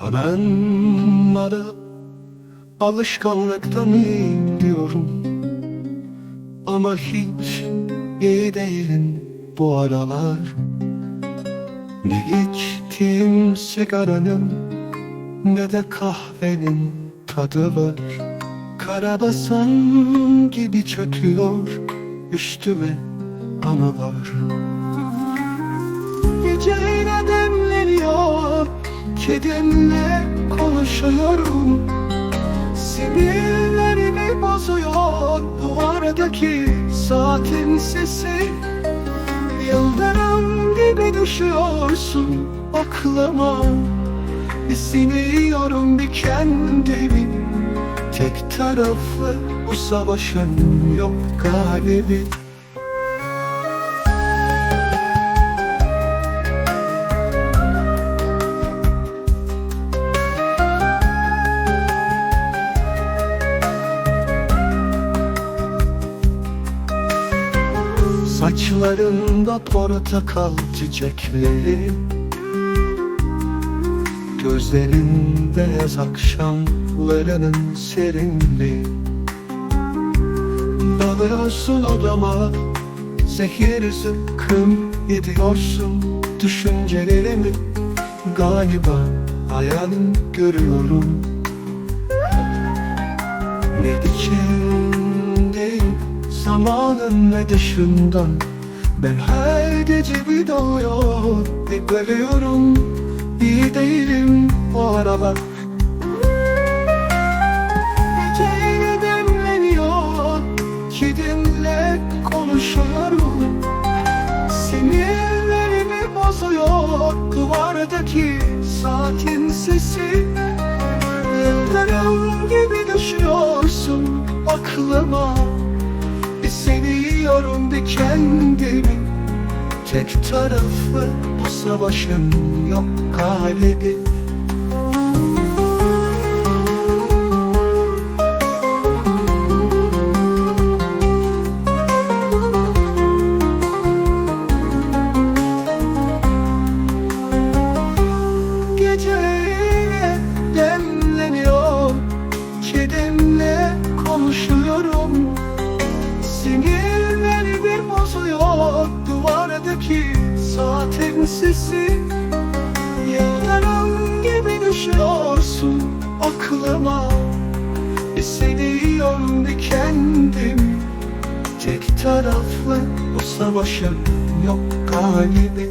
Sananmadı alışkanlıktan diyorum Ama hiç iyi değilim bu aralar. Ne içtiğim sigaranın ne de kahvenin tadı var. Karabasan gibi çöküyor üstüme anılar. Geceyle demleniyor Kedimle konuşuyorum. Sinirlerimi bozuyor Duvardaki saatin sesi. Yıldırım gibi düşüyorsun aklıma. Siniyorum bir kendimi. Tek taraflı bu savaşın yok galibi Saçlarında portakal çiçekleri Gözlerinde yaz akşamlarının serinliği. Dalıyorsun odama Zehir zıkkım yediyorsun Düşüncelerimi Galiba hayal görüyorum. Ne içindeyim Zamanın ne dışından. Ben her gece bir doğuyor Bir bölüyorum İyi değilim o aralar. Geceyle demleniyor Kedimle konuşuyorum? Sinirlerimi bozuyor Duvardaki saatin sesi. Yıldırım gibi düşüyorsun aklıma bir kendimi. Tek taraflı bu savaşın yok galibi bozuyor Duvardaki saatin sesi Yıldırım gibi düşüyorsun aklıma. Yiyorum bir kendim. Tek taraflı bu savaşın yok galibi